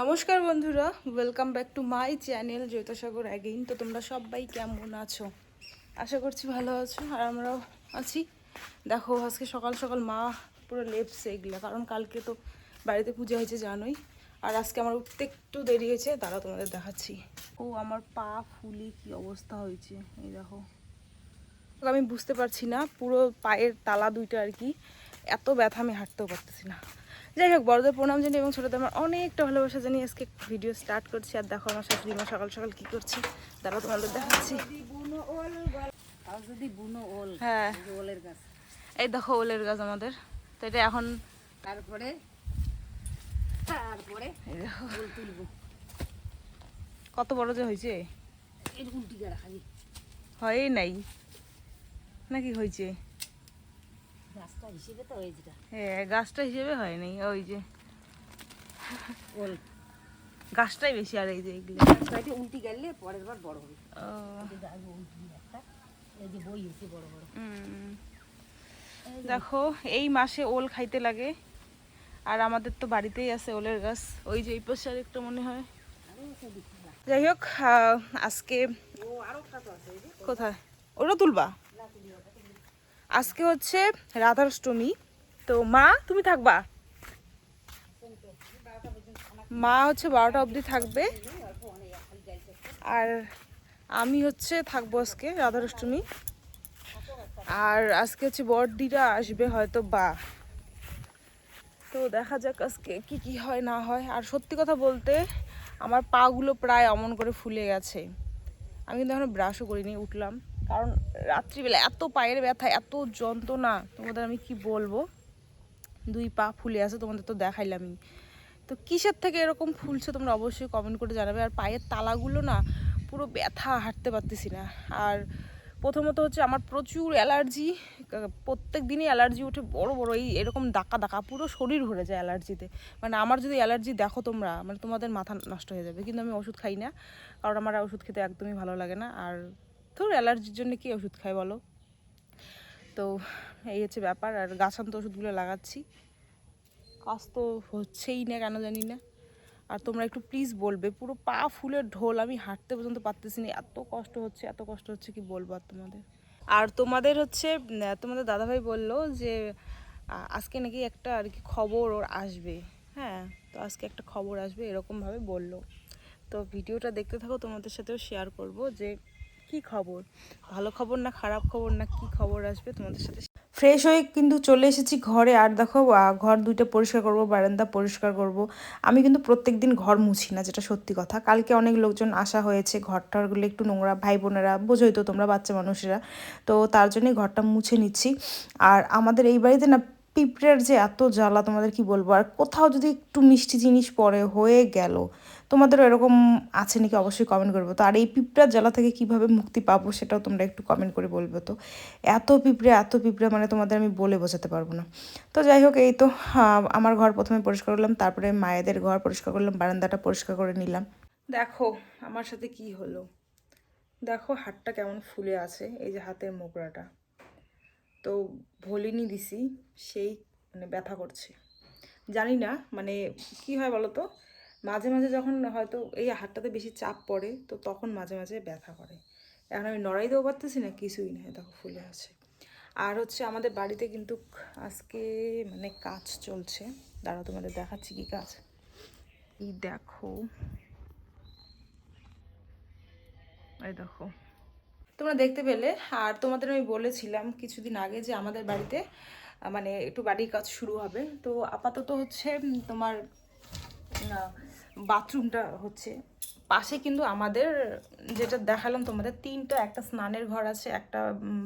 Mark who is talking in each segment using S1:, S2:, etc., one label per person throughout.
S1: নমস্কার বন্ধুরা welcome back to my channel জৈতসাগর again তো তোমরা সবাই কেমন আছো? আশা করছি ভালো আছো, আর আমরাও আছি। দেখো, আজকে সকাল সকাল মা পুরো লেপসে এগুলো, কারণ কালকে তো বাড়িতে পুজো হয়েছে, জানোই। আর আজকে আমার উঠতে একটু দেরি হয়েছে তারা তোমাদের দেখাচ্ছি। ও, আমার পা ফুলে কি অবস্থা হয়েছে, এই দেখো। আমি বুঝতে পারছি না, পুরো পায়ের তালা দুইটা আর কি, এত ব্যথা আমি হাঁটতেও পারতেছি না। যাই হোক বড়দের প্রণাম জানি এবং ছোটদের আমার অনেকটা ভালোবাসা জানি আজকে ভিডিও স্টার্ট করছি। আর দেখো আমার শাশুড়ি মা সকাল সকাল কি করছে। তারা তোমাদের দেখাচ্ছি। হ্যাঁ।
S2: এই ওলের গাছ।
S1: এই দেখো ওলের গাছ আমাদের। তো এটা এখন
S2: তারপরে? তারপরে
S1: কত বড় যে হয়েছে? হয় নাই। নাকি হয়েছে?
S2: গাছটা হিসেবে তো ওই যেটা
S1: হ্যাঁ গাছটা হিসেবে হয় নাই ওই যে।
S2: ওল।
S1: গাছটাই বেশি আর এই যে এগুলো।
S2: গাছটা উল্টি গেলে পরের বার বড় হবে।
S1: ও,
S2: এই যে আগে উল্টি একটা এই যে বই হয়েছে বড় বড়।
S1: উম। দেখো এই মাসে ওল খাইতে লাগে আর আমাদের তো বাড়িতেই আছে ওলের গাছ ওই যে এই পাশে আর একটা মনে হয়। যাই হোক আজকে কোথায়? ওটা তুলবা? আজকে হচ্ছে রাধাষ্টমী। তো মা, তুমি থাকবা? মা হচ্ছে বারোটা অবধি থাকবে। আর আমি হচ্ছে থাকব আজকে রাধাষ্টমী। আর আজকে হচ্ছে বড়দিরা আসবে হয়তো বা। তো দেখা যাক আজকে কি কি হয়, না হয়। আর সত্যি কথা বলতে, আমার পাগুলো প্রায় অমন করে ফুলে গেছে। আমি কিন্তু এখনও ব্রাশও করিনি, উঠলাম। কারণ রাত্রিবেলা এত পায়ের ব্যথা, এত যন্ত্রণা, তোমাদের আমি কি বলব? দুই পা ফুলে আছে, তোমাদের তো দেখাইলামই। তো কিসের থেকে এরকম ফুলছে তোমরা অবশ্যই কমেন্ট করে জানাবে। আর পায়ের তালাগুলো না, পুরো ব্যথা, হাঁটতে পারতেছি না। আর প্রথমত হচ্ছে আমার প্রচুর অ্যালার্জি প্রত্যেক দিনই অ্যালার্জি উঠে বড় বড় এই এরকম ডাকা ডাকা পুরো শরীর ভরে যায় অ্যালার্জিতে। মানে আমার যদি অ্যালার্জি দেখো তোমরা মানে তোমাদের মাথা নষ্ট হয়ে যাবে। কিন্তু আমি ওষুধ খাই না, কারণ আমার ওষুধ খেতে একদমই ভালো লাগে না। আর ধর অ্যালার্জির জন্য কি ওষুধ খাই বলো? তো এই হচ্ছে ব্যাপার, আর গাছান্ত ওষুধগুলো লাগাচ্ছি। কাজ তো হচ্ছেই না, কেন জানি না। আর তোমরা একটু প্লিজ বলবে, পুরো পা ফুলের ঢোল, আমি হাঁটতে পর্যন্ত পারতেছি না, এত কষ্ট হচ্ছে, এত কষ্ট হচ্ছে, কি বলব আর তোমাদের? আর তোমাদের হচ্ছে তোমাদের দাদাভাই বলল যে আজকে নাকি একটা আর কি খবর ওর আসবে। হ্যাঁ তো আজকে একটা খবর আসবে, এরকমভাবে বলল। তো ভিডিওটা দেখতে থাকো, তোমাদের সাথেও শেয়ার করব যে কি খবর? ভালো খবর না খারাপ খবর না কি খবর আসবে তোমাদের সাথে ফ্রেশ হয়ে কিন্তু চলে এসেছি ঘরে। আর দেখো ঘর দুইটা পরিষ্কার করব, বারান্দা পরিষ্কার করব। আমি কিন্তু প্রত্যেক দিন ঘর মুছি না, যেটা সত্যি কথা। কালকে অনেক লোকজন আসা হয়েছে ঘরটারগুলো একটু নোংরা ভাই বোনেরা বোঝোই তো তোমরা বাচ্চা মানুষেরা। তো তার জন্যই ঘরটা মুছে নিচ্ছি। আর আমাদের এই বাড়িতে না পিঁপড়ের যে এত জ্বালা তোমাদের কি বলব? আর কোথাও যদি একটু মিষ্টি জিনিস পরে হয়ে গেল, তোমাদেরও এরকম আছে নাকি? অবশ্যই কমেন্ট করব। তো আর এই পিঁপড়ার জ্বালা থেকে কীভাবে মুক্তি পাবো সেটাও তোমরা একটু কমেন্ট করে বলবে তো। এত পিঁপড়ে এত পিঁপড়ে মানে তোমাদের আমি বলে বোঝাতে পারব না। তো যাই হোক, এই তো আমার ঘর প্রথমে পরিষ্কার করলাম, তারপরে মায়েদের ঘর পরিষ্কার করলাম, বারান্দাটা পরিষ্কার করে নিলাম। দেখো, আমার সাথে কি হলো? দেখো, হাতটা কেমন ফুলে আছে, এই যে হাতের মোকড়াটা তো ভলিনি দিছি, সেই মানে ব্যথা করছে। জানি না মানে কি হয় বলো তো মাঝে মাঝে যখন হয়তো এই হাতটাতে বেশি চাপ পড়ে, তো তখন মাঝে মাঝে ব্যথা করে। এখন আমি নড়াই দেবো পারতেছি না, কিছুই না দেখো ফুলে আছে। আর হচ্ছে আমাদের বাড়িতে কিন্তু আজকে মানে কাজ চলছে। দাঁড়াও, তোমাদের দেখাচ্ছি কি কাজ। এই দেখো। এই দেখো। তোমরা দেখতে পেলে। আর তোমাদের আমি বলেছিলাম কিছুদিন আগে যে আমাদের বাড়িতে মানে একটু বাড়ির কাজ শুরু হবে। তো আপাতত হচ্ছে তোমার বাথরুমটা হচ্ছে। পাশে কিন্তু আমাদের, যেটা দেখালাম তোমাদের, তিনটা একটা স্নানের ঘর আছে, একটা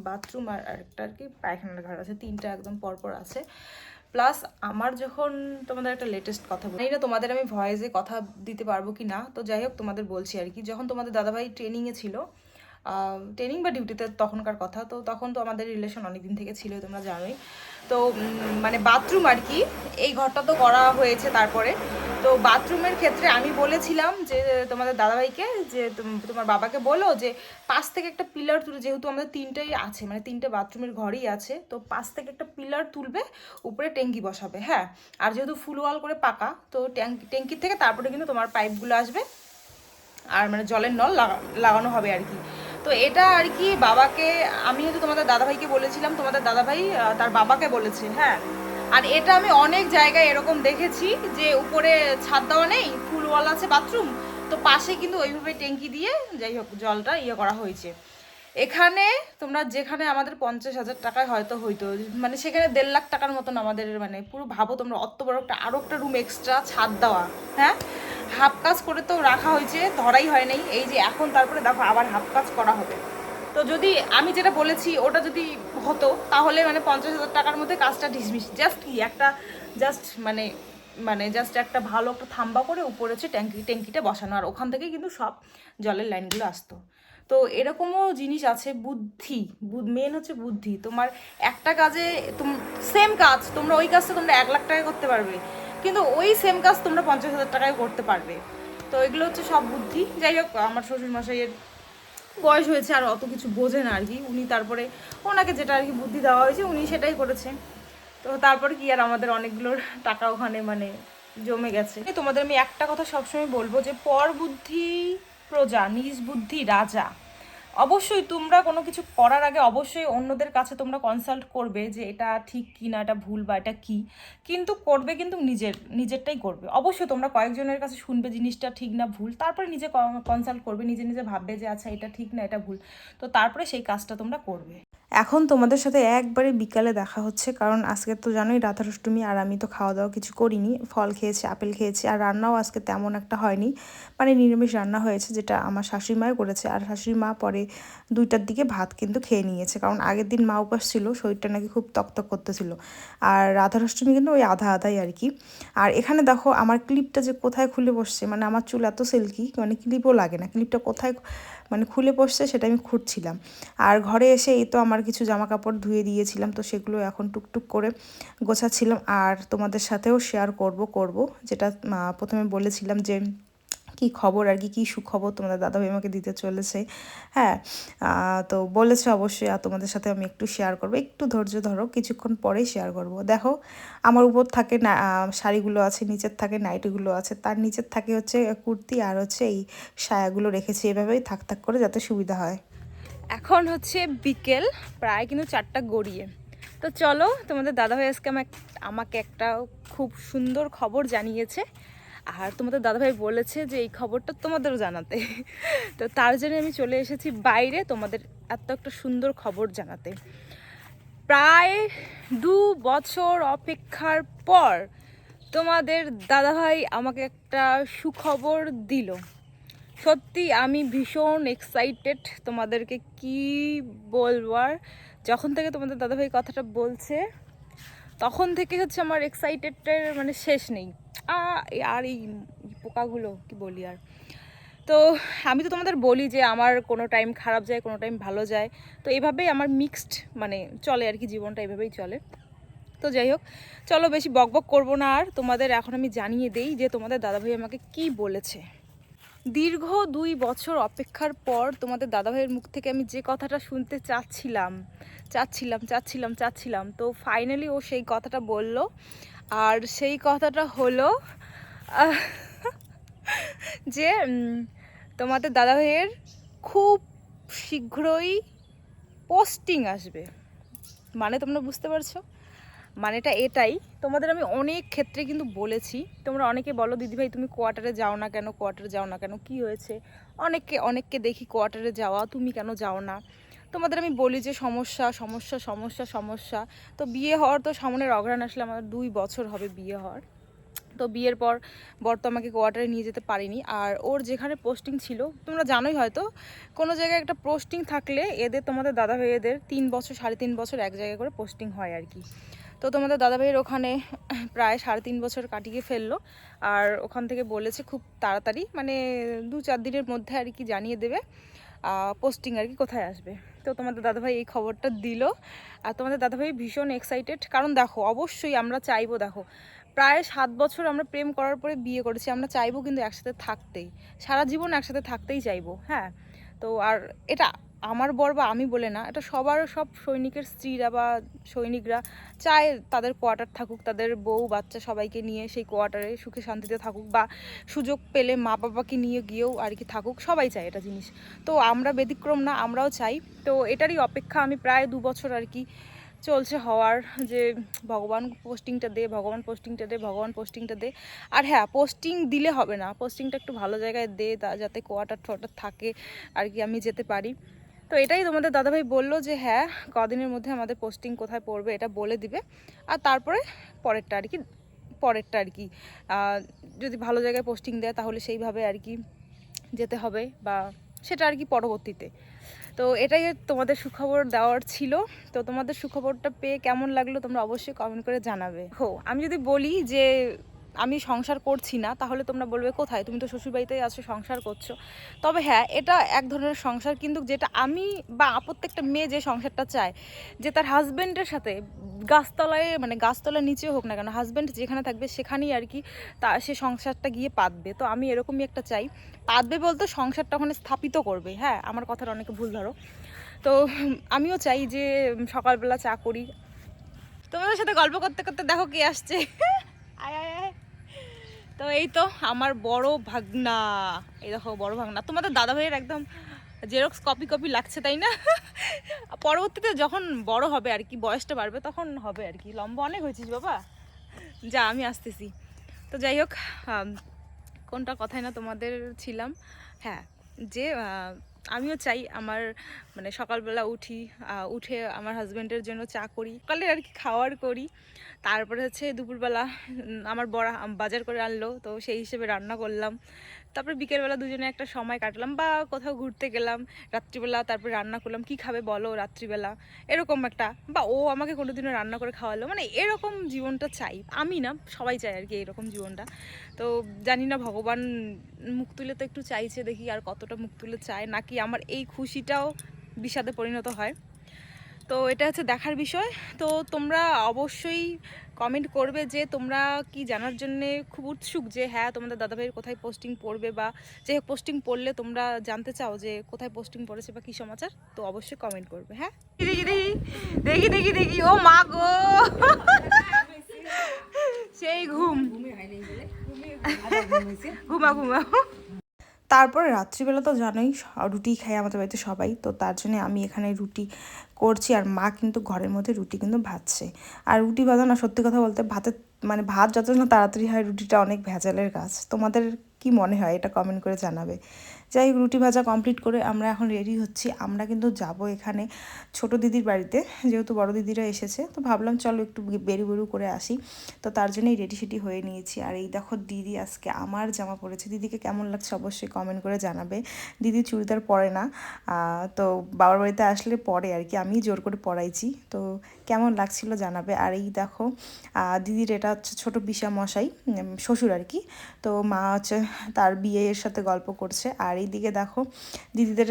S1: বাথরুম আর একটা আর কি পায়খানার ঘর আছে। তিনটা একদম পরপর আছে। প্লাস আমার যখন তোমাদের একটা লেটেস্ট কথা বলি না তোমাদের আমি ভয়েসে কথা দিতে পারব কি না তো যাই হোক, তোমাদের বলছি আর কি। যখন তোমাদের দাদাভাই ট্রেনিংয়ে ছিল ট্রেনিং বা ডিউটিতে তখনকার কথা। তো তখন তো আমাদের রিলেশন অনেক দিন থেকে ছিল, তোমরা জানোই। তো মানে বাথরুম আর কি, এই ঘরটা তো করা হয়েছে তারপরে। তো বাথরুমের ক্ষেত্রে আমি বলেছিলাম যে, তোমাদের দাদাভাইকে, যে তুম- তোমার বাবাকে বলো যে, পাশ থেকে একটা পিলার তুলে, যেহেতু আমাদের তিনটেই আছে মানে তিনটে বাথরুমের ঘরই আছে, তো পাশ থেকে একটা পিলার তুলবে, উপরে ট্যাঙ্কি বসাবে হ্যাঁ। আর যেহেতু ফুল ওয়াল করে পাকা, তো ট্যাঙ্কি ট্যাঙ্কির থেকে তারপরে কিন্তু তোমার পাইপগুলো আসবে, আর মানে জলের নল লাগানো হবে আর কি। তো এটা আর কি বাবাকে, আমি হয়তো তোমাদের দাদাভাইকে বলেছিলাম, তোমাদের দাদাভাই তার বাবাকে বলেছে হ্যাঁ। আর এটা আমি অনেক জায়গায় এরকম দেখেছি যে উপরে ছাদ দেওয়া নেই, ফুল ওয়াল আছে বাথরুম, তো পাশে কিন্তু ওইভাবে ট্যাঙ্কি দিয়ে যাই হোক জলটা ইয়ে করা হয়েছে। এখানে তোমরা যেখানে আমাদের পঞ্চাশ হাজার টাকায় হয়তো হইতো মানে সেখানে দেড় লাখ টাকার মতন আমাদের মানে পুরো ভাবো তোমরা, অত বড় একটা আরও একটা রুম এক্সট্রা ছাদ দেওয়া হ্যাঁ? হাফ কাজ করে তো রাখা হয়েছে, ধরাই হয় নাই। এই যে এখন তারপরে দেখো আবার হাফ কাজ করা হবে। তো যদি আমি যেটা বলেছি, ওটা যদি হতো, তাহলে মানে পঞ্চাশ হাজার টাকার মধ্যে কাজটা ঢিসমিস। জাস্ট কি? একটা জাস্ট মানে মানে জাস্ট একটা ভালো একটা থাম্বা করে উপরে হচ্ছে ট্যাঙ্কি, ট্যাঙ্কিটা বসানো। আর ওখান থেকে কিন্তু সব জলের লাইনগুলো আসতো। তো এরকমও জিনিস আছে, বুদ্ধি। মেন হচ্ছে বুদ্ধি। তোমার একটা কাজে সেম কাজ, তোমরা ওই কাজটা তোমরা এক লাখ টাকা করতে পারবে। কিন্তু ওই সেম কাজ তোমরা পঞ্চাশ হাজার টাকায় করতে পারবে। তো এগুলো হচ্ছে সব বুদ্ধি। যাই হোক, আমার শ্বশুর মশাইয়ের বয়স হয়েছে আর অত কিছু বোঝে না আর কি। উনি তারপরে ওনাকে যেটা আর কি বুদ্ধি দেওয়া হয়েছে, উনি সেটাই করেছে। তো তারপরে কি আর আমাদের অনেকগুলোর টাকা ওখানে মানে জমে গেছে। তোমাদের আমি একটা কথা সবসময় বলব যে পর বুদ্ধি প্রজা, নিজ বুদ্ধি রাজা। অবশ্যই তোমরা কোনো কিছু করার আগে অবশ্যই অন্যদের কাছে তোমরা কনসাল্ট করবে যে এটা ঠিক কি না, এটা ভুল বা এটা কি। কিন্তু করবে কিন্তু নিজের, নিজেরটাই করবে। অবশ্যই তোমরা কয়েকজনের কাছে শুনবে জিনিসটা ঠিক না, ভুল। তারপরে নিজে কনসাল্ট করবে, নিজে নিজে ভাববে যে আচ্ছা এটা ঠিক না, এটা ভুল। তো তারপরে সেই কাজটা তোমরা করবে। এখন তোমাদের সাথে একবারে বিকালে দেখা হচ্ছে, কারণ আজকে তো জানোই রাধাষ্টমী আর আমি তো খাওয়া দাওয়া কিছু করিনি, ফল খেয়েছি, আপেল খেয়েছি, আর রান্নাও আজকে তেমন একটা হয়নি। মানে নিরামিষ রান্না হয়েছে, যেটা আমার শাশুড়ি মাও করেছে, আর শাশুড়ি মা পরে দুইটার দিকে ভাত কিন্তু খেয়ে নিয়েছে, কারণ আগের দিন মা উপাস ছিল, শরীরটা নাকি খুব তকতক করতেছিল। আর রাধাষ্টমী কিন্তু ওই আধা আধাই আর কি। আর এখানে দেখো, আমার ক্লিপটা যে কোথায় খুলে বসছে মানে আমার চুল এত সিল্কি মানে ক্লিপও লাগে না, ক্লিপটা কোথায় মানে খুলে বসছে সেটা আমি খুঁটছিলাম আর ঘরে এসে এই তো আমার কিছু জামা কাপড় ধুয়ে দিয়েছিলাম, তো সেগুলো এখন টুকটুক করে গোছাচ্ছিলাম। আর তোমাদের সাথেও শেয়ার করব করব। যেটা প্রথমে বলেছিলাম যে কি খবর আর কি, কী সুখবর তোমাদের দাদাভাই আমাকে দিতে চলেছে। হ্যাঁ তো বলেছে অবশ্যই, আর তোমাদের সাথে আমি একটু শেয়ার করব। একটু ধৈর্য ধরো, কিছুক্ষণ পরেই শেয়ার করব। দেখো, আমার উপর থাকে না শাড়িগুলো আছে, নিচের থাকে নাইটিগুলো আছে, তার নিচের থাকে হচ্ছে কুর্তি আর হচ্ছে এই সায়াগুলো রেখেছি। এভাবেই থাক থাক করে যাতে সুবিধা হয়। এখন হচ্ছে বিকেল, প্রায় কিন্তু চারটা গড়িয়ে। তো চলো, তোমাদের দাদাভাই আজকে আমাকে একটা খুব সুন্দর খবর জানিয়েছে। আর তোমাদের দাদাভাই বলেছে যে এই খবরটা তোমাদেরও জানাতে। তো তার জন্য আমি চলে এসেছি বাইরে তোমাদের এত একটা সুন্দর খবর জানাতে। প্রায় দু বছর অপেক্ষার পর তোমাদের দাদাভাই আমাকে একটা সুখবর দিল। সত্যি আমি ভীষণ এক্সাইটেড তোমাদেরকে কি বলব আর? যখন থেকে তোমাদের দাদাভাই কথাটা বলছে, তখন থেকে হচ্ছে আমার এক্সাইটেডের মানে শেষ নেই। আর এই পোকাগুলো, কি বলি আর? তো আমি তো তোমাদের বলি যে আমার কোনো টাইম খারাপ যায়, কোনো টাইম ভালো যায়। তো এইভাবেই আমার মিক্সড মানে চলে আর কি, জীবনটা এইভাবেই চলে। তো যাই হোক, চলো বেশি বকবক করব না আর। তোমাদের এখন আমি জানিয়ে দেই যে তোমাদের দাদাভাই আমাকে কি বলেছে। দীর্ঘ দুই বছর অপেক্ষার পর তোমাদের দাদাভাইয়ের মুখ থেকে আমি যে কথাটা শুনতে চাচ্ছিলাম চাচ্ছিলাম চাচ্ছিলাম চাচ্ছিলাম, তো ফাইনালি ও সেই কথাটা বলল। আর সেই কথাটা হলো যে তোমাদের দাদাভাইয়ের খুব শীঘ্রই পোস্টিং আসবে। মানে তোমরা বুঝতে পারছ? মানেটা এটাই। তোমাদের আমি অনেক ক্ষেত্রে কিন্তু বলেছি। তোমরা অনেকে বলো, দিদিভাই, তুমি কোয়ার্টারে যাও না কেন? কোয়ার্টারে যাও না কেন? কি হয়েছে? অনেককে অনেককে দেখি কোয়ার্টারে যাওয়া, তুমি কেন যাও না? তোমাদের আমি বলি যে সমস্যা সমস্যা সমস্যা সমস্যা। তো বিয়ে হওয়ার তো সামনের অগ্রাণ আসলে আমার দুই বছর হবে বিয়ে হওয়ার। তো বিয়ের পর বর তো আমাকে কোয়ার্টারে নিয়ে যেতে পারিনি। আর ওর যেখানে পোস্টিং ছিল, তোমরা জানোই হয়তো, কোনো জায়গায় একটা পোস্টিং থাকলে এদের, তোমাদের দাদা ভাই এদের তিন বছর, সাড়ে তিন বছর এক জায়গায় করে পোস্টিং হয় আর কি। তো তোমাদের দাদা ভাইয়ের ওখানে প্রায় সাড়ে তিন বছর কাটিয়ে ফেলল। আর ওখান থেকে বলেছে খুব তাড়াতাড়ি মানে দু চার দিনের মধ্যে আর কি জানিয়ে দেবে। পোস্টিং আর কি কোথায় আসবে। তো তোমাদের দাদাভাই এই খবরটা দিল। আর তোমাদের দাদাভাই ভীষণ এক্সাইটেড কারণ দেখো, অবশ্যই আমরা চাইব, দেখো, প্রায় সাত বছর আমরা প্রেম করার পরে বিয়ে করেছি, আমরা চাইব কিন্তু একসাথে থাকতেই। সারা জীবন একসাথে থাকতেই চাইব হ্যাঁ? তো আর এটা আমার বর বা আমি বলে না, এটা সবার সব সৈনিকের স্ত্রীরা বা সৈনিকরা চায় তাদের কোয়ার্টার থাকুক, তাদের বউ বাচ্চা সবাইকে নিয়ে সেই কোয়ার্টারে সুখে শান্তিতে থাকুক বা সুযোগ পেলে মা বাবাকে নিয়ে গিয়েও আর কি থাকুক, সবাই চায় এটা জিনিস। তো আমরা ব্যতিক্রম না, আমরাও চাই। তো এটারই অপেক্ষা আমি প্রায় দু বছর আর কি চলছে হওয়ার যে ভগবান পোস্টিংটা দে, ভগবান পোস্টিংটা দে, ভগবান পোস্টিংটা দে। আর হ্যাঁ পোস্টিং দিলে হবে না, পোস্টিংটা একটু ভালো জায়গায় দে যাতে কোয়ার্টার টোয়ার্টার থাকে আর কি আমি যেতে পারি। তো এটাই তোমাদের দাদাভাই বলল যে হ্যাঁ কদিনের মধ্যে আমাদের পোস্টিং কোথায় পড়বে এটা বলে দিবে। আর তারপরে পরেরটা আর কি পরেরটা আর কি যদি ভালো জায়গায় পোস্টিং দেয় তাহলে সেইভাবে আর কি যেতে হবে বা সেটা আর কি পরবর্তীতে। তো এটাই তোমাদের সুখবর দেওয়ার ছিল। তো তোমাদের সুখবরটা পেয়ে কেমন লাগল তোমরা অবশ্যই কমেন্ট করে জানাবে। হো, আমি যদি বলি যে আমি সংসার করছি না, তাহলে তোমরা বলবে কোথায়? তুমি তো শ্বশুরবাড়িতেই আছো, সংসার করছ। তবে হ্যাঁ এটা এক ধরনের সংসার, কিন্তু যেটা আমি বা প্রত্যেকটা মেয়ে যে সংসারটা চায়, যে তার হাজব্যান্ডের সাথে গাছতলায় মানে গাছতলার নিচেও হোক না কেন হাজব্যান্ড যেখানে থাকবে সেখানেই আর কি তা, সে সংসারটা গিয়ে পাতবে। তো আমি এরকমই একটা চাই। পাতবে বলতে সংসারটা ওখানে স্থাপিত করবে হ্যাঁ আমার কথাটা অনেকে ভুল ধরো। তো আমিও চাই যে সকালবেলা চা করি। তোমাদের সাথে গল্প করতে করতে দেখো কে আসছে। আয় আয় আয়। তো এই তো আমার বড় ভাগনা। এই দেখো, বড় ভাগনা। তোমাদের দাদা ভাইয়ের একদম জেরক্স কপি কপি লাগছে, তাই না? পরবর্তীতে যখন বড় হবে আর কি, বয়সটা বাড়বে, তখন হবে আর কি। লম্বা অনেক হয়েছিস বাবা। যা, আমি আসতেছি। তো যাই হোক কোনটা কথাই না তোমাদের ছিলাম। হ্যাঁ যে আমিও চাই আমার মানে সকালবেলা উঠি উঠে আমার হাজব্যান্ডের জন্য চা করি। সকালে আর কি খাওয়ার করি। তারপরে হচ্ছে দুপুরবেলা আমার বড়া বাজার করে আনলো। তো সেই হিসেবে রান্না করলাম। তারপরে বিকেলবেলা দুজনে একটা সময় কাটলাম বা কোথাও ঘুরতে গেলাম, রাত্রিবেলা তারপরে রান্না করলাম, কি খাবে বলো রাত্রিবেলা, এরকম একটা, বা ও আমাকে কোনোদিনও রান্না করে খাওয়ালো মানে এরকম জীবনটা চাই, আমি না, সবাই চাই আর কি এরকম জীবনটা, তো জানি না ভগবান মুখ তুলে তো একটু চাইছে দেখি আর কতটা মুখ তুলে চায়, নাকি আমার এই খুশিটাও বিষাদে পরিণত হয়। তো এটা হচ্ছে দেখার বিষয়। তো তোমরা অবশ্যই কমেন্ট করবে যে তোমরা কি জানার জন্য খুব উৎসুক যে হ্যাঁ তোমাদের দাদাভাইয়ের কোথায় পোস্টিং পড়বে বা যে পোস্টিং পড়লে তোমরা জানতে চাও যে কোথায় পোস্টিং পড়েছে বা কী সমাচার তো অবশ্যই কমেন্ট করবে হ্যাঁ? দেখি দেখি দেখি দেখি দেখি ও মা গো! সেই ঘুম। ঘুমা ঘুমা। তারপরে রাত্রিবেলা তো জানোই রুটি খাই আমাদের বাড়িতে সবাই, তো তার জন্য আমি এখানে রুটি করছি আর মা কিন্তু ঘরের মধ্যে রুটি কিন্তু ভাজছে। আর রুটি ভাজা না, সত্যি কথা বলতে ভাতের মানে ভাত যত না তাড়াতাড়ি হয়, রুটিটা অনেক ভেজালের কাজ তোমাদের কি মনে হয়? এটা কমেন্ট করে জানাবে। যাই হোক, রুটি ভাজা কমপ্লিট করে আমরা এখন রেডি হচ্ছি। আমরা কিন্তু যাব এখানে ছোট দিদির বাড়িতে, যেহেতু বড় দিদিরা এসেছে। তো ভাবলাম চলো একটু বেরু বেরু করে আসি। তো তার জন্যই রেডি সেডি হয়ে নিয়েছি। আর এই দেখো দিদি আজকে আমার জামা পরেছে। দিদিকে কেমন লাগছে অবশ্যই কমেন্ট করে জানাবে। দিদি চুড়িদার পরে না। তো বাবার বাড়িতে আসলে পরে আর কি। আমি জোর করে পরাইছি। তো কেমন লাগছিল জানাবে। আর এই দেখো দিদির এটা হচ্ছে ছোট বিশা মশাই শ্বশুর আর কি। তো মা হচ্ছে তার বিয়ের সাথে গল্প করছে। আর এইদিকে দেখো, দিদিদের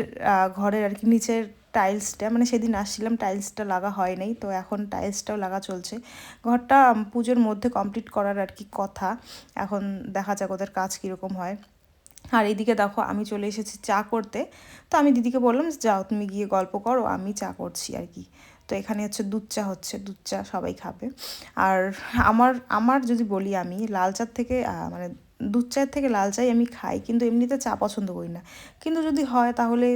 S1: ঘরের আর কি নিচের টাইলসটা মানে সেদিন আসছিলাম, টাইলসটা লাগা হয় নাই তো এখন টাইলসটাও লাগা চলছে। ঘরটা পুজোর মধ্যে কমপ্লিট করার আর কি কথা, এখন দেখা যাক ওদের কাজ কীরকম হয়। আর এইদিকে দেখো, আমি চলে এসেছি চা করতে, তো আমি দিদিকে বললাম যাও, তুমি গিয়ে গল্প করো, আমি চা করছি আর কি। তো এখানে হচ্ছে দুধ চা হচ্ছে, দুধ চা সবাই খাবে। আর আমার আমার যদি বলি আমি, লাল চার থেকে মানে দুধ চায়ের থেকে লাল চাই আমি খাই, কিন্তু এমনিতে চা পছন্দ করি না। কিন্তু যদি হয় তাহলে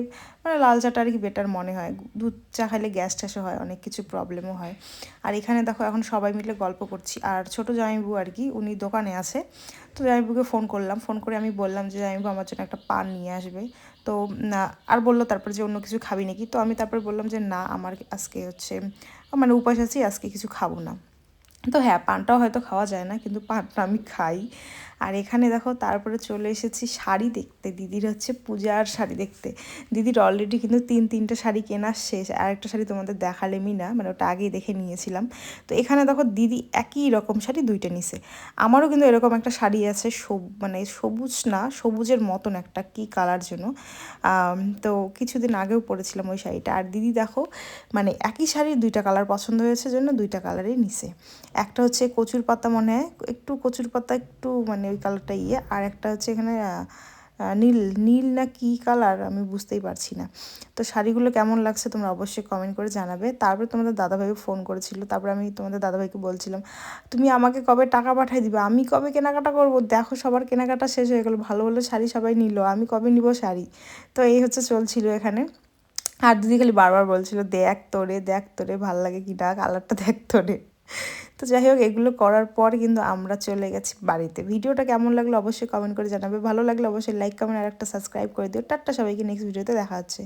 S1: মানে লাল চাটা আর কি বেটার মনে হয়। দুধ চা খাইলে গ্যাস ট্যাসও হয়, অনেক কিছু প্রবলেমও হয়। আর এখানে দেখো এখন সবাই মিলে গল্প করছি। আর ছোট জামাইবু আর কি, উনি দোকানে আছে। তো জামাইবুকে ফোন করলাম। ফোন করে আমি বললাম যে, জামাইবু, আমার জন্য একটা পান নিয়ে আসবে। তো আর বলল তারপরে যে, অন্য কিছু খাবি নাকি? তো আমি তারপরে বললাম যে, না, আমার আজকে হচ্ছে মানে উপাস আছি, আজকে কিছু খাব না। তো হ্যাঁ পানটাও হয়তো খাওয়া যায় না, কিন্তু পানটা আমি খাই। আর এখানে দেখো তারপরে চলে এসেছি শাড়ি দেখতে। দিদির হচ্ছে পূজার শাড়ি দেখতে। দিদির অলরেডি কিন্তু তিন, তিনটে শাড়ি কেনা শেষ। আর একটা শাড়ি তোমাদের দেখালেমই না মানে ওটা আগেই দেখে নিয়েছিলাম। তো এখানে দেখো দিদি একই রকম শাড়ি দুইটা নিছে। আমারও কিন্তু এরকম একটা শাড়ি আছে, সব মানে সবুজ না, সবুজের মতন একটা, কি কালার জন্য তো কিছুদিন আগেও পরেছিলাম ওই শাড়িটা। আর দিদি দেখো মানে একই শাড়ির দুইটা কালার পছন্দ হয়েছে জন্য দুইটা কালারই নিছে। একটা হচ্ছে কচুর পাতা মনে হয়, একটু কচুর পাতা, একটু মানে ওই কালারটা ইয়ে। আর একটা হচ্ছে এখানে নীল নীল না কি কালার আমি বুঝতেই পারছি না। তো শাড়িগুলো কেমন লাগছে তোমরা অবশ্যই কমেন্ট করে জানাবে। তারপরে তোমাদের দাদাভাই ফোন করেছিল। তারপরে আমি তোমাদের দাদাভাইকে বলছিলাম, তুমি আমাকে কবে টাকা পাঠিয়ে দিবে? আমি কবে কেনাকাটা করব? দেখো সবার কেনাকাটা শেষ হয়ে গেলো। ভালো ভালো শাড়ি সবাই নিল। আমি কবে নিব শাড়ি? তো এই হচ্ছে চলছিল এখানে। আর দিদি খালি বারবার বলছিল, দেখ তোরে দেখ তোরে, ভালো লাগে কি না? কালারটা দেখ তোরে। তো যাই হোক, এগুলো করার পর কিন্তু আমরা চলে গেছি বাড়িতে। ভিডিওটা কেমন লাগল অবশ্যই কমেন্ট করে জানাবে। ভালো লাগলে অবশ্যই লাইক কমেন্ট আর একটা সাবস্ক্রাইব করে দিও। টাটা সবাইকে নেক্সট ভিডিওতে দেখা হচ্ছে।